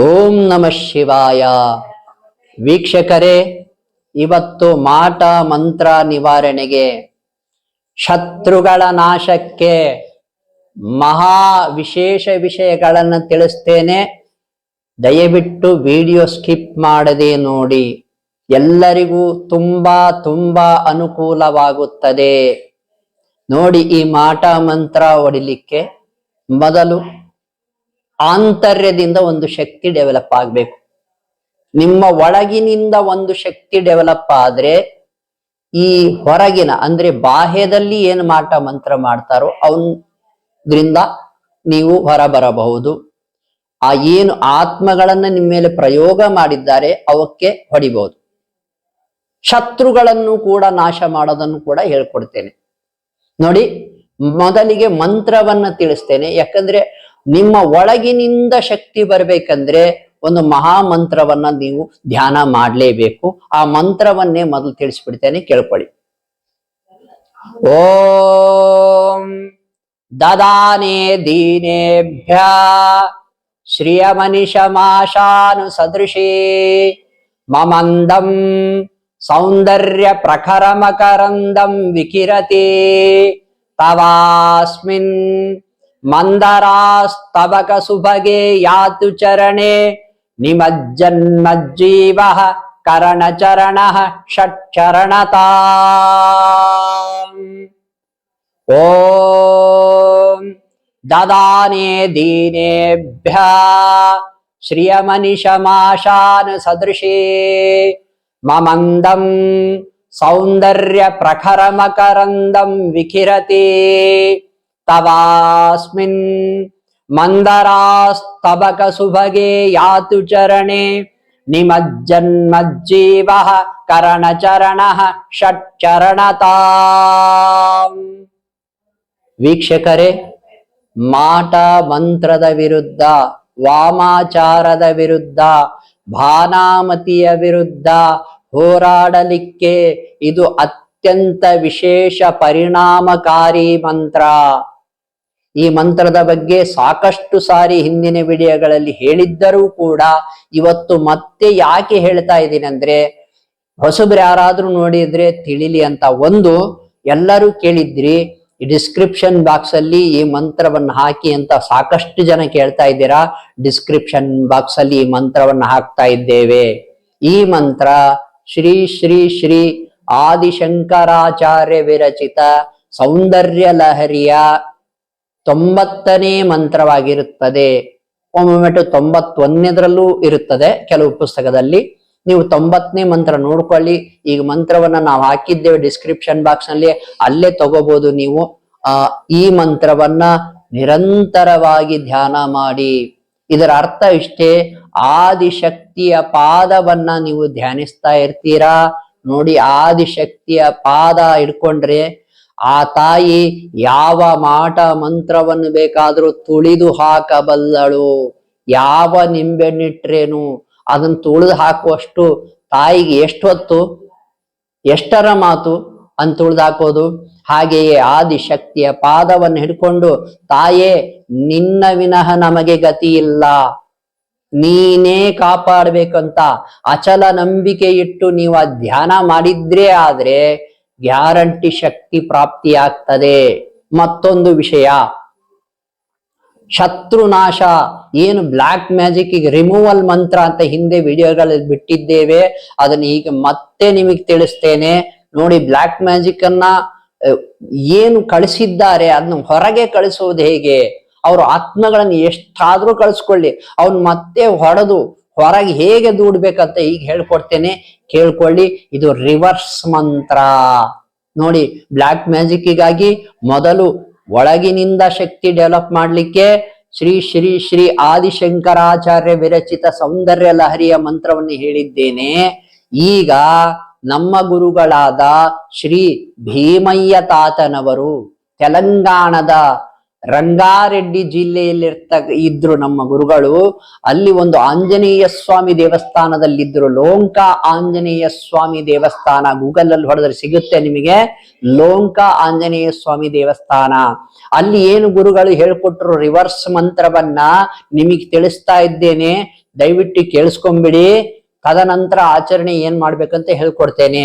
ಓಂ ನಮ ಶಿವಾಯ. ವೀಕ್ಷಕರೇ, ಇವತ್ತು ಮಾಟ ಮಂತ್ರ ನಿವಾರಣೆಗೆ ಶತ್ರುಗಳ ನಾಶಕ್ಕೆ ಮಹಾ ವಿಶೇಷ ವಿಷಯಗಳನ್ನು ತಿಳಿಸ್ತೇನೆ. ದಯವಿಟ್ಟು ವಿಡಿಯೋ ಸ್ಕಿಪ್ ಮಾಡದೆ ನೋಡಿ. ಎಲ್ಲರಿಗೂ ತುಂಬಾ ತುಂಬಾ ಅನುಕೂಲವಾಗುತ್ತದೆ. ನೋಡಿ ಈ ಮಾಟ ಮಂತ್ರ ಹೊಡಿಲಿಕ್ಕೆ ಮೊದಲು ಆಂತರ್ಯದಿಂದ ಒಂದು ಶಕ್ತಿ ಡೆವಲಪ್ ಆಗ್ಬೇಕು. ನಿಮ್ಮ ಒಳಗಿನಿಂದ ಒಂದು ಶಕ್ತಿ ಡೆವಲಪ್ ಆದ್ರೆ ಈ ಹೊರಗಿನ ಅಂದ್ರೆ ಬಾಹ್ಯದಲ್ಲಿ ಏನು ಮಾಟ ಮಂತ್ರ ಮಾಡ್ತಾರೋ ಅವನ್ರಿಂದ ನೀವು ಹೊರ ಬರಬಹುದು ಆ ಏನು ಆತ್ಮಗಳನ್ನ ನಿಮ್ಮ ಮೇಲೆ ಪ್ರಯೋಗ ಮಾಡಿದ್ದಾರೆ ಅವಕ್ಕೆ ಹೊಡಿಬಹುದು. ಶತ್ರುಗಳನ್ನು ಕೂಡ ನಾಶ ಮಾಡೋದನ್ನು ಕೂಡ ಹೇಳ್ಕೊಡ್ತೇನೆ. ನೋಡಿ, ಮೊದಲಿಗೆ ಮಂತ್ರವನ್ನ ತಿಳಿಸ್ತೇನೆ. ಯಾಕಂದ್ರೆ ನಿಮ್ಮ ಒಳಗಿನಿಂದ ಶಕ್ತಿ ಬರ್ಬೇಕಂದ್ರೆ ಒಂದು ಮಹಾ ಮಂತ್ರವನ್ನ ನೀವು ಧ್ಯಾನ ಮಾಡಲೇಬೇಕು. ಆ ಮಂತ್ರವನ್ನೇ ಮೊದಲು ತಿಳಿಸ್ಬಿಡ್ತೇನೆ, ಕೇಳ್ಕೊಳ್ಳಿ. ಓಂ ದದಾನೆ ದೀನೇಭ್ಯ ಶ್ರಿಯಮನಿಷಮಾಶಾನು ಸದೃಶೇ ಮಮಂದಂ ಸೌಂದರ್ಯ ಪ್ರಖರಮಕರಂದಂ ವಿಕಿರತಿ ತವಾಸ್ಮಿನ್ ಮಂದರಾಸ್ತಬಕ ಸುಭಗೆ ಯಾತು ಚರಣೆ ನಿಮಜ್ಜನ್ಮಜ್ಜೀವ ಕರಣಚರಣ ಷಟ್ಚರಣತಾ ಓಂ ದದಾನೆ ದೀನೇಭ್ಯ ಶ್ರಿಯಮನಿಷಮಾಶಾನು ಸದೃಶೇ ಮಮಂದಂ ಸೌಂದರ್ಯ ಪ್ರಖರಮಕರಂದಂ ವಿಕಿರತಿ ತವಾಸ್ಮಿನ್. ಮಂದರಾಸ್ತಬಕ ಸುಭಗೆ ಯಾತು ಚರಣೆ? करणचरणः षट्चरणता ವೀಕ್ಷಕರೇ, ಮಾಟ ಮಂತ್ರದ ವಿರುದ್ಧ, ವಾಮಾಚಾರದ ವಿರುದ್ಧ, ಭಾನಾಮತಿಯ ವಿರುದ್ಧ ಹೋರಾಡಲಿಕ್ಕೆ ಇದು ಅತ್ಯಂತ ವಿಶೇಷ ಪರಿಣಾಮಕಾರಿ ಮಂತ್ರ. ಈ ಮಂತ್ರದ ಬಗ್ಗೆ ಸಾಕಷ್ಟು ಸಾರಿ ಹಿಂದಿನ ವಿಡಿಯೋಗಳಲ್ಲಿ ಹೇಳಿದ್ದರೂ ಕೂಡ ಇವತ್ತು ಮತ್ತೆ ಯಾಕೆ ಹೇಳ್ತಾ ಇದ್ದೀನಿ ಅಂದ್ರೆ ಹೊಸಬ್ರು ಯಾರಾದ್ರೂ ನೋಡಿದ್ರೆ ತಿಳಿಲಿ ಅಂತ ಒಂದು ಎಲ್ಲರೂ ಕೇಳಿದ್ರಿ. ಡಿಸ್ಕ್ರಿಪ್ಷನ್ ಬಾಕ್ಸ್ ಅಲ್ಲಿ ಈ ಮಂತ್ರವನ್ನು ಹಾಕಿ ಅಂತ ಸಾಕಷ್ಟು ಜನ ಕೇಳ್ತಾ ಇದ್ದೀರಾ. ಡಿಸ್ಕ್ರಿಪ್ಷನ್ ಬಾಕ್ಸ್ ಅಲ್ಲಿ ಈ ಮಂತ್ರವನ್ನು ಹಾಕ್ತಾ ಇದ್ದೇವೆ. ಈ ಮಂತ್ರ ಶ್ರೀ ಶ್ರೀ ಶ್ರೀ ಆದಿಶಂಕರಾಚಾರ್ಯ ವಿರಚಿತ ಸೌಂದರ್ಯ ಲಹರಿಯ ತೊಂಬತ್ತನೇ ಮಂತ್ರವಾಗಿರುತ್ತದೆ. ಒಮ್ಮೊಮ್ಮೆ ತೊಂಬತ್ತೊಂದನೇದ್ರಲ್ಲೂ ಇರುತ್ತದೆ ಕೆಲವು ಪುಸ್ತಕದಲ್ಲಿ. ನೀವು ತೊಂಬತ್ತನೇ ಮಂತ್ರ ನೋಡ್ಕೊಳ್ಳಿ. ಈಗ ಮಂತ್ರವನ್ನ ನಾವು ಹಾಕಿದ್ದೇವೆ ಡಿಸ್ಕ್ರಿಪ್ಷನ್ ಬಾಕ್ಸ್ನಲ್ಲಿ. ಅಲ್ಲೇ ತಗೋಬಹುದು ನೀವು. ಆ, ಈ ಮಂತ್ರವನ್ನ ನಿರಂತರವಾಗಿ ಧ್ಯಾನ ಮಾಡಿ. ಇದರ ಅರ್ಥ ಇಷ್ಟೇ. ಆದಿಶಕ್ತಿಯ ಪಾದವನ್ನ ನೀವು ಧ್ಯಾನಿಸ್ತಾ ಇರ್ತೀರಾ? ನೋಡಿ, ಆದಿಶಕ್ತಿಯ ಪಾದ ಹಿಡ್ಕೊಂಡ್ರೆ ಆ ತಾಯಿ ಯಾವ ಮಾಟ ಮಂತ್ರವನ್ನು ಬೇಕಾದರೂ ತುಳಿದು ಹಾಕಬಲ್ಲಳು. ಯಾವ ನಿಂಬೆಣ್ಣಿಟ್ರೇನು? ಅದನ್ನು ತುಳಿದು ಹಾಕುವಷ್ಟು ತಾಯಿಗೆ ಎಷ್ಟೊತ್ತು ಎಷ್ಟರ ಮಾತು ಅಂತ ತುಳಿದು ಹಾಕೋದು? ಹಾಗೆಯೇ ಆದಿಶಕ್ತಿಯ ಪಾದವನ್ನು ಹಿಡ್ಕೊಂಡು, ತಾಯೇ, ನಿನ್ನ ವಿನಃ ನಮಗೆ ಗತಿ ಇಲ್ಲ ನೀನೇ ಕಾಪಾಡ್ಬೇಕಂತ ಅಚಲ ನಂಬಿಕೆ ಇಟ್ಟು ನೀವು ಧ್ಯಾನ ಮಾಡಿದ್ರೆ ಆದ್ರೆ ಗ್ಯಾರಂಟಿ ಶಕ್ತಿ ಪ್ರಾಪ್ತಿಯಾಗ್ತದೆ. ಮತ್ತೊಂದು ವಿಷಯ. ಶತ್ರುನಾಶ ಏನು ಬ್ಲಾಕ್ ಮ್ಯಾಜಿಕ್ ಈಗ ರಿಮೂವಲ್ ಮಂತ್ರ ಅಂತ ಹಿಂದೆ ವಿಡಿಯೋಗಳಲ್ಲಿ ಬಿಟ್ಟಿದ್ದೇವೆ. ಅದನ್ನ ಈಗ ಮತ್ತೆ ನಿಮಗೆ ತಿಳಿಸ್ತೇನೆ. ನೋಡಿ, ಬ್ಲಾಕ್ ಮ್ಯಾಜಿಕ್ ಅನ್ನ ಏನು ಕಳಿಸಿದ್ದಾರೆ ಅದನ್ನ ಹೊರಗೆ ಕಳಿಸುವುದು ಹೇಗೆ? ಅವರು ಆತ್ಮಗಳನ್ನು ಎಷ್ಟಾದ್ರೂ ಕಳಿಸ್ಕೊಳ್ಳಿ. ಅವ್ನು ಮತ್ತೆ ಹೊಡೆದು ಹೊರಗೆ ಹೇಗೆ ದೂಡ್ಬೇಕಂತ ಈಗ ಹೇಳ್ಕೊಡ್ತೇನೆ. ಕೇಳ್ಕೊಳ್ಳಿ, ಇದು ರಿವರ್ಸ್ ಮಂತ್ರ. ನೋಡಿ, ಬ್ಲಾಕ್ ಮ್ಯಾಜಿಕ್ಕಿಗಾಗಿ ಮೊದಲು ಒಳಗಿನಿಂದ ಶಕ್ತಿ ಡೆವಲಪ್ ಮಾಡಲಿಕ್ಕೆ ಶ್ರೀ ಶ್ರೀ ಶ್ರೀ ಆದಿಶಂಕರಾಚಾರ್ಯ ವಿರಚಿತ ಸೌಂದರ್ಯ ಲಹರಿಯ ಮಂತ್ರವನ್ನು ಹೇಳಿದ್ದೇನೆ. ಈಗ ನಮ್ಮ ಗುರುಗಳಾದ ಶ್ರೀ ಭೀಮಯ್ಯ ತಾತನವರು, ತೆಲಂಗಾಣದ ರಂಗಾರೆಡ್ಡಿ ಜಿಲ್ಲೆಯಲ್ಲಿರ್ತ ಇದ್ರು ನಮ್ಮ ಗುರುಗಳು ಅಲ್ಲಿ ಒಂದು ಆಂಜನೇಯ ಸ್ವಾಮಿ ದೇವಸ್ಥಾನದಲ್ಲಿದ್ರು. ಲೋಂಕ ಆಂಜನೇಯ ಸ್ವಾಮಿ ದೇವಸ್ಥಾನ ಗೂಗಲ್ ಅಲ್ಲಿ ಹೊಡೆದ್ರೆ ಸಿಗುತ್ತೆ ನಿಮಗೆ. ಲೋಂಕ ಆಂಜನೇಯ ಸ್ವಾಮಿ ದೇವಸ್ಥಾನ. ಅಲ್ಲಿ ಏನು ಗುರುಗಳು ಹೇಳ್ಕೊಟ್ರು ರಿವರ್ಸ್ ಮಂತ್ರವನ್ನ ನಿಮಗೆ ತಿಳಿಸ್ತಾ ಇದ್ದೇನೆ. ದಯವಿಟ್ಟು ಕೇಳಿಸ್ಕೊಂಬಿಡಿ. ತದನಂತರ ಆಚರಣೆ ಏನ್ ಮಾಡ್ಬೇಕಂತ ಹೇಳ್ಕೊಡ್ತೇನೆ.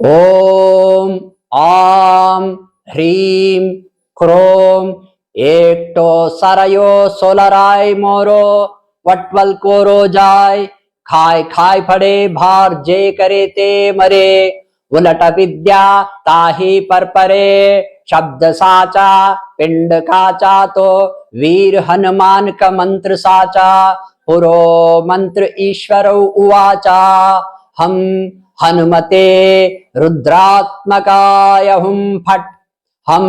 ಓಂ ಆಂ ह्रीम क्रोम एक्टो सरयो सोलराय मोरो, वटवल को रो जाय, खाय खाय फड़े भार जे करे ते मरे, उलट विद्या ताही पर परे शब्द साचा, पिंड काचा तो वीर हनुमान का मंत्र साचा, पुरो मंत्र ईश्वर उवाचा, हम हनुमते रुद्रात्मकाय हम फट हम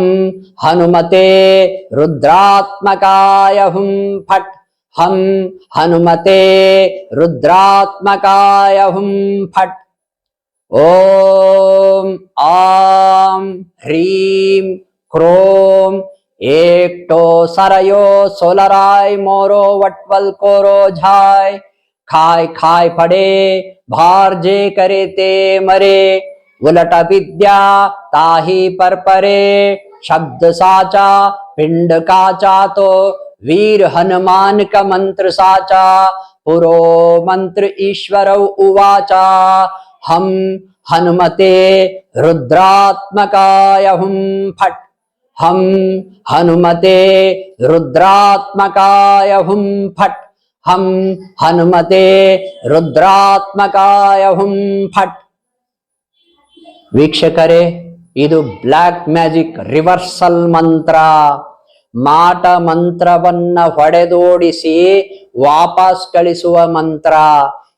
हनुमते रुद्रात्मकाय हुम फट। हम हनुमते रुद्रात्मकाय हुम फट। ओम, आम ह्रीम क्रोम एक एकटो, सरयो, सोलराय, मोरो, वटवल, कोरो, झाय। खाय खाय पडे भार जे करे ते मरे। उलट विद्या ताही पर परे शब्द साचा पिंड काचा तो वीर हनुमान का मंत्र साचा पुरो मंत्र ईश्वर उवाचा हम हनुमते रुद्रात्मकाय हुम फट हम हनुमते रुद्रात्मकाय हुम फट हम हनुमते रुद्रात्मकाय हुम फट ವೀಕ್ಷಕರೇ, ಇದು ಬ್ಲ್ಯಾಕ್ ಮ್ಯಾಜಿಕ್ ರಿವರ್ಸಲ್ ಮಂತ್ರ. ಮಾಟ ಮಂತ್ರವನ್ನ ಹೊಡೆದೋಡಿಸಿ ವಾಪಸ್ ಕಳಿಸುವ ಮಂತ್ರ.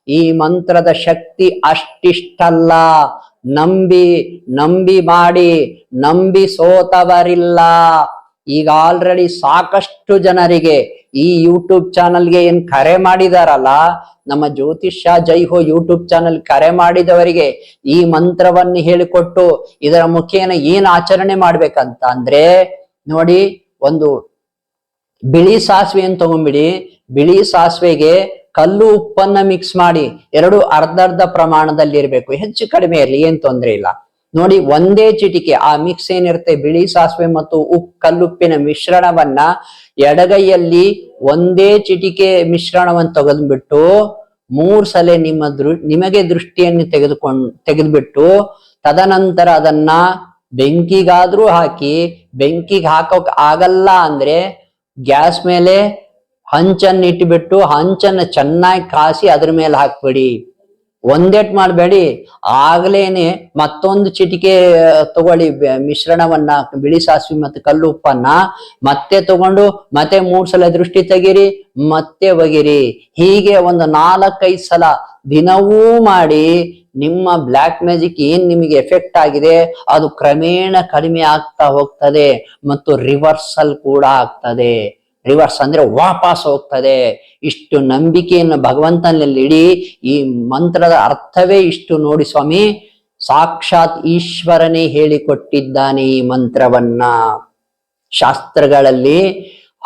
ಈ ಮಂತ್ರದ ಶಕ್ತಿ ಅಷ್ಟಿಷ್ಟಲ್ಲ. ನಂಬಿ ನಂಬಿ ಮಾಡಿ, ನಂಬಿ ಸೋತವರಿಲ್ಲ. ಈಗ ಆಲ್ರೆಡಿ ಸಾಕಷ್ಟು ಜನರಿಗೆ ಈ ಯೂಟ್ಯೂಬ್ ಚಾನಲ್ಗೆ ಏನ್ ಕರೆ ಮಾಡಿದಾರಲ್ಲ, ನಮ್ಮ ಜ್ಯೋತಿಷ್ಯ ಜೈ ಹೋ ಯೂಟ್ಯೂಬ್ ಚಾನಲ್ ಕರೆ ಮಾಡಿದವರಿಗೆ ಈ ಮಂತ್ರವನ್ನು ಹೇಳಿಕೊಟ್ಟು ಇದರ ಮುಖೇನ ಏನ್ ಆಚರಣೆ ಮಾಡ್ಬೇಕಂತ ಅಂದ್ರೆ, ನೋಡಿ ಒಂದು ಬಿಳಿ ಸಾಸಿವೆಯನ್ನು ತಗೊಂಡ್ಬಿಡಿ, ಬಿಳಿ ಸಾಸಿವೆಗೆ ಕಲ್ಲು ಉಪ್ಪನ್ನ ಮಿಕ್ಸ್ ಮಾಡಿ ಎರಡು ಅರ್ಧ ಅರ್ಧ ಪ್ರಮಾಣದಲ್ಲಿ ಇರಬೇಕು ಹೆಚ್ಚು ಕಡಿಮೆ ಇರಲಿ, ಏನ್ ತೊಂದ್ರೆ ಇಲ್ಲ. ನೋಡಿ, ಒಂದೇ ಚಿಟಿಕೆ, ಆ ಮಿಕ್ಸ್ ಏನಿರುತ್ತೆ? ಬಿಳಿ ಸಾಸಿವೆ ಮತ್ತು ಉಪ್ಪು ಕಲ್ಲುಪ್ಪಿನ ಮಿಶ್ರಣವನ್ನ ಎಡಗೈಯಲ್ಲಿ ಒಂದೇ ಚಿಟಿಕೆ ಮಿಶ್ರಣವನ್ನು ತೆಗೆದ್ಬಿಟ್ಟು, ಮೂರ್ ಸಲ ನಿಮ್ಮ ದೃ ನಿಮಗೆ ದೃಷ್ಟಿಯನ್ನು ತೆಗೆದುಕೊಂಡ್ ತೆಗೆದ್ಬಿಟ್ಟು, ತದನಂತರ ಅದನ್ನ ಬೆಂಕಿಗಾದ್ರೂ ಹಾಕಿ, ಬೆಂಕಿಗೆ ಹಾಕೋಕ್ ಆಗಲ್ಲ ಅಂದ್ರೆ ಗ್ಯಾಸ್ ಮೇಲೆ ಹಂಚನ್ನ ಇಟ್ಬಿಟ್ಟು, ಹಂಚನ್ನ ಚೆನ್ನಾಗಿ ಕಾಸಿ ಅದ್ರ ಮೇಲೆ ಹಾಕ್ಬಿಡಿ. ಒಂದೇಟ್ ಮಾಡಬೇಡಿ. ಆಗ್ಲೇನೆ ಮತ್ತೊಂದು ಚಿಟಿಕೆ ತಗೊಳ್ಳಿ. ಮಿಶ್ರಣವನ್ನ, ಬಿಳಿ ಸಾಸಿವೆ ಮತ್ತು ಕಲ್ಲು ಉಪ್ಪನ್ನ ಮತ್ತೆ ತಗೊಂಡು ಮತ್ತೆ ಮೂರ್ ಸಲ ದೃಷ್ಟಿ ತೆಗೀರಿ, ಮತ್ತೆ ಒಗಿರಿ. ಹೀಗೆ ಒಂದು ನಾಲ್ಕೈದು ಸಲ ದಿನವೂ ಮಾಡಿ ನಿಮ್ಮ ಬ್ಲ್ಯಾಕ್ ಮ್ಯಾಜಿಕ್ ಏನ್ ನಿಮಗೆ ಎಫೆಕ್ಟ್ ಆಗಿದೆ, ಅದು ಕ್ರಮೇಣ ಕಡಿಮೆ ಆಗ್ತಾ ಹೋಗ್ತದೆ ಮತ್ತು ರಿವರ್ಸಲ್ ಕೂಡ ಆಗ್ತದೆ. ರಿವರ್ಸ್ ಅಂದ್ರೆ ವಾಪಸ್ ಹೋಗ್ತದೆ. ಇಷ್ಟು ನಂಬಿಕೆಯನ್ನು ಭಗವಂತನಲ್ಲಿ ಇಡಿ, ಈ ಮಂತ್ರದ ಅರ್ಥವೇ ಇಷ್ಟು ನೋಡಿ ಸ್ವಾಮಿ, ಸಾಕ್ಷಾತ್ ಈಶ್ವರನೇ ಹೇಳಿಕೊಟ್ಟಿದ್ದಾನೆ ಈ ಮಂತ್ರವನ್ನ. ಶಾಸ್ತ್ರಗಳಲ್ಲಿ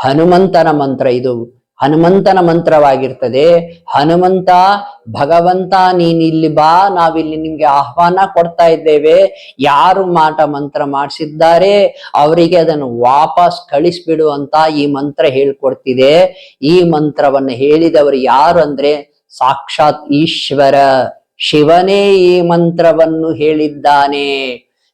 ಹನುಮಂತನ ಮಂತ್ರ ಇದು. ಹನುಮಂತನ ಮಂತ್ರವಾಗಿರ್ತದೆ. ಹನುಮಂತ, ಭಗವಂತ ನೀನಿಲ್ಲಿ ಬಾ, ನಾವಿಲ್ಲಿ ನಿಮ್ಗೆ ಆಹ್ವಾನ ಕೊಡ್ತಾ ಇದ್ದೇವೆ. ಯಾರು ಮಾಟ ಮಂತ್ರ ಮಾಡಿಸಿದ್ದಾರೆ, ಅವರಿಗೆ ಅದನ್ನು ವಾಪಸ್ ಕಳಿಸ್ಬಿಡು ಅಂತ ಈ ಮಂತ್ರ ಹೇಳ್ಕೊಡ್ತಿದೆ. ಈ ಮಂತ್ರವನ್ನು ಹೇಳಿದವರು ಯಾರು ಅಂದ್ರೆ ಸಾಕ್ಷಾತ್ ಈಶ್ವರ. ಶಿವನೇ ಈ ಮಂತ್ರವನ್ನು ಹೇಳಿದ್ದಾನೆ.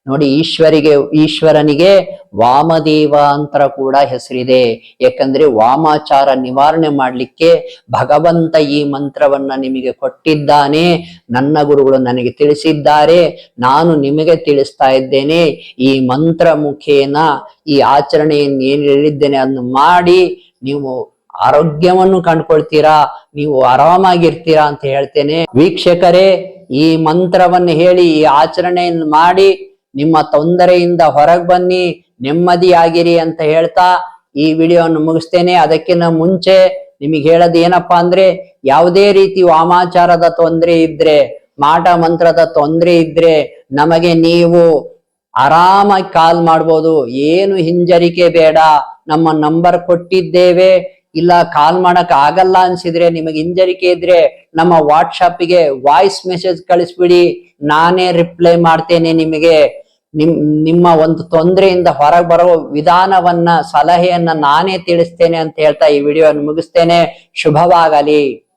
ನೋಡಿ, ಈಶ್ವರಿಗೆ, ಈಶ್ವರನಿಗೆ ವಾಮದೇವ ಅಂತ ಕೂಡ ಹೆಸರಿದೆ. ಯಾಕಂದ್ರೆ ವಾಮಾಚಾರ ನಿವಾರಣೆ ಮಾಡಲಿಕ್ಕೆ ಭಗವಂತ ಈ ಮಂತ್ರವನ್ನ ನಿಮಗೆ ಕೊಟ್ಟಿದ್ದಾನೆ. ನನ್ನ ಗುರುಗಳು ನನಗೆ ತಿಳಿಸಿದ್ದಾರೆ. ನಾನು ನಿಮಗೆ ತಿಳಿಸ್ತಾ ಇದ್ದೇನೆ. ಈ ಮಂತ್ರ ಮುಖೇನ, ಈ ಆಚರಣೆಯನ್ನು ಏನು ಹೇಳಿದ್ದೇನೆ ಅದನ್ನು ಮಾಡಿ ನೀವು ಆರೋಗ್ಯವನ್ನು ಕಂಡುಕೊಳ್ತೀರಾ, ನೀವು ಆರಾಮಾಗಿರ್ತೀರಾ ಅಂತ ಹೇಳ್ತೇನೆ. ವೀಕ್ಷಕರೇ, ಈ ಮಂತ್ರವನ್ನು ಹೇಳಿ, ಈ ಆಚರಣೆಯನ್ನು ಮಾಡಿ ನಿಮ್ಮ ತೊಂದರೆಯಿಂದ ಹೊರಗೆ ಬನ್ನಿ, ನೆಮ್ಮದಿಯಾಗಿರಿ ಅಂತ ಹೇಳ್ತಾ ಈ ವಿಡಿಯೋವನ್ನು ಮುಗಿಸ್ತೇನೆ. ಅದಕ್ಕಿಂತ ಮುಂಚೆ ನಿಮಗೆ ಹೇಳೋದು ಏನಪ್ಪಾ ಅಂದ್ರೆ, ಯಾವುದೇ ರೀತಿ ವಾಮಾಚಾರದ ತೊಂದರೆ ಇದ್ರೆ, ಮಾಟ ಮಂತ್ರದ ತೊಂದರೆ ಇದ್ರೆ ನಮಗೆ ನೀವು ಆರಾಮಾಗಿ ಕಾಲ್ ಮಾಡ್ಬೋದು. ಏನು ಹಿಂಜರಿಕೆ ಬೇಡ. ನಮ್ಮ ನಂಬರ್ ಕೊಟ್ಟಿದ್ದೇವೆ. ಇಲ್ಲ ಕಾಲ್ ಮಾಡಕ್ ಆಗಲ್ಲ ಅನ್ಸಿದ್ರೆ, ನಿಮಗೆ ಹಿಂಜರಿಕೆ ಇದ್ರೆ ನಮ್ಮ ವಾಟ್ಸಪ್ಗೆ ವಾಯ್ಸ್ ಮೆಸೇಜ್ ಕಳಿಸ್ಬಿಡಿ. ನಾನೇ ರಿಪ್ಲೈ ಮಾಡ್ತೇನೆ ನಿಮಗೆ. ನಿಮ್, ನಿಮ್ಮ ಒಂದು ತೊಂದರೆಯಿಂದ ಹೊರಗೆ ಬರುವ ವಿಧಾನವನ್ನ, ಸಲಹೆಯನ್ನ ನಾನೇ ತಿಳಿಸ್ತೇನೆ ಅಂತ ಹೇಳ್ತಾ ಈ ವಿಡಿಯೋವನ್ನು ಮುಗಿಸ್ತೇನೆ. ಶುಭವಾಗಲಿ.